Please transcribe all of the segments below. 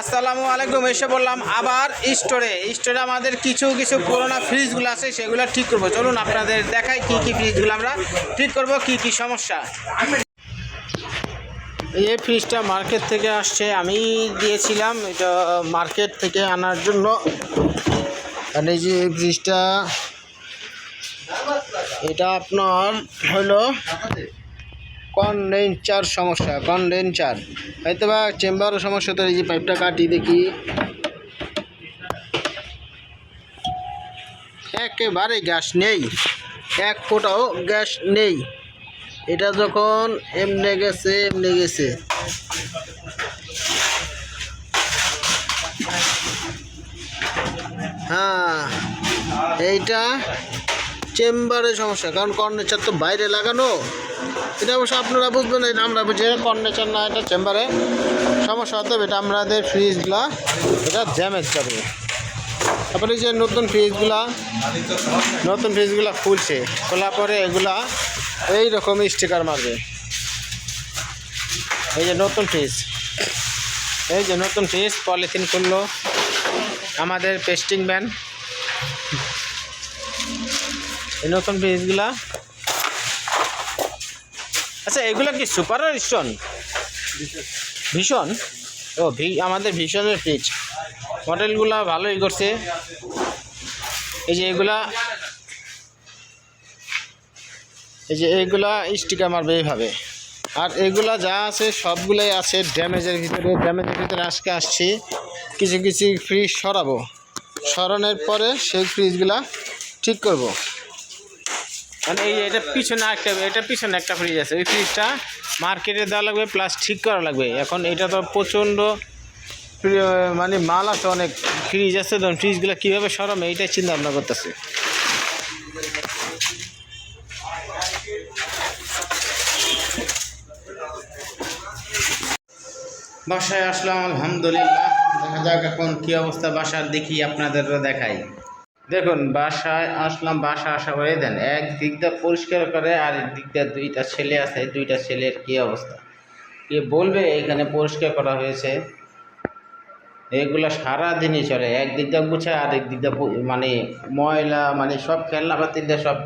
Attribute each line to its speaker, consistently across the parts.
Speaker 1: আসসালামু আলাইকুম, এসে বললাম আবার স্টোরে। স্টোরে আমাদের কিছু কিছু পুরোনো ফ্রিজগুলো আছে, সেগুলো ঠিক করব। চলুন আপনাদের দেখাই কি কি ফ্রিজগুলো আমরা ঠিক করব, কি কি সমস্যা। এই ফ্রিজটা মার্কেট থেকে আসছে, আমি দিয়েছিলাম, এটা মার্কেট থেকে আনার জন্য। আর এই যে ফ্রিজটা এটা আপনার হলো কনডেন্সার সমস্যা কনডেন্সার হয়তো বা চেম্বারও সমস্যা, তো এই যে পাইপটা কাটি দেখি। একেবারে গ্যাস নেই। এক ফোঁটাও গ্যাস নেই। এটা যখন এমনে গেছে এমনে গেছে। হ্যাঁ এইটা চেম্বারের সমস্যা, কারণ কর্নেচার তো বাইরে লাগানো। এটা অবশ্য আপনারা বুঝবেন, এটা আমরা বুঝি কর্নেচার না, এটা চেম্বারে সমস্যা হতে হবে, এটা আমাদের ফ্রিজগুলা, এটা ড্যামেজ যাবে তারপরে যে নতুন ফ্রিজগুলা নতুন ফ্রিজগুলা খুলছে খোলা পরে এগুলা এই রকম স্টিকার মারবে। এই যে নতুন ফ্রিজ, এই যে নতুন ফ্রিজ, পলিথিন খুললো, আমাদের পেস্টিং ব্যান এই নতুন ফ্রিজগুলা আচ্ছা এগুলো কি সুপার স্টোন ভীষণ ও ভি আমাদের ভীষণের ফ্রিজ মডেলগুলা ভালোই করছে। এই যে এগুলা, এই যে এইগুলা স্টিকার মারবে এইভাবে আর এগুলা যা আছে, সবগুলাই আছে ড্যামেজের ভিতরে। ড্যামেজের ভিতরে আজকে আসছি। কিছু কিছু ফ্রিজ সরাবো। সরানোর পরে সেই ফ্রিজগুলা ঠিক করব। মানে এই এটা পিছনে একটা, এটা পিছনে একটা ফ্রিজ আছে। ওই ফ্রিজটা মার্কেটে দেওয়া লাগবে প্লাস ঠিক করা লাগবে। এখন এটা তো প্রচণ্ড মানে মাল আছে অনেক। ফ্রিজ আছে তখন ফ্রিজগুলো কীভাবে সরাবে, এইটাই চিন্তা ভাবনা করতেছে। বাসায় আসলাম, আলহামদুলিল্লাহ। দেখা যাক এখন কী অবস্থা বাসার, দেখি আপনাদেরও দেখাই। দেখুন, বাসায় আসলাম, বাসা আসা করে দেন। এক দিকটা পরিষ্কার করে আর দিকটা দুইটা ছেলে আছে, দুইটা ছেলের কী অবস্থা? কে বলবে, এখানে পরিষ্কার করা হয়েছে। এগুলো সারাদিনই চলে। এক দিকটা গুছায় আর এক দিকটা মানে ময়লা মানে সব খেলনা পাতি দিয়ে সব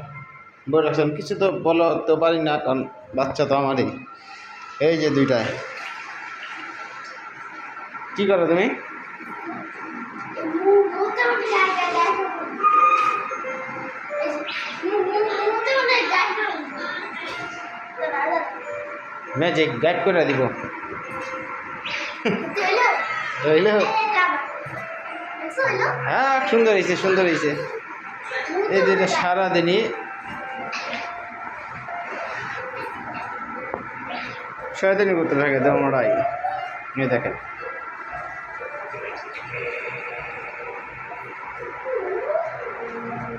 Speaker 1: বলে রাখছেন কিছু তো বলো তো পারি না, কারণ বাচ্চা তো আমারই। এই যে দুইটা। কি করো তুমি? ম্যাজিক, গাইড করে দিব। হ্যাঁ সুন্দর হয়েছে সুন্দর হয়েছে এই দুটো সারাদিনই। সারাদিনই করতে থাকে দেখেন।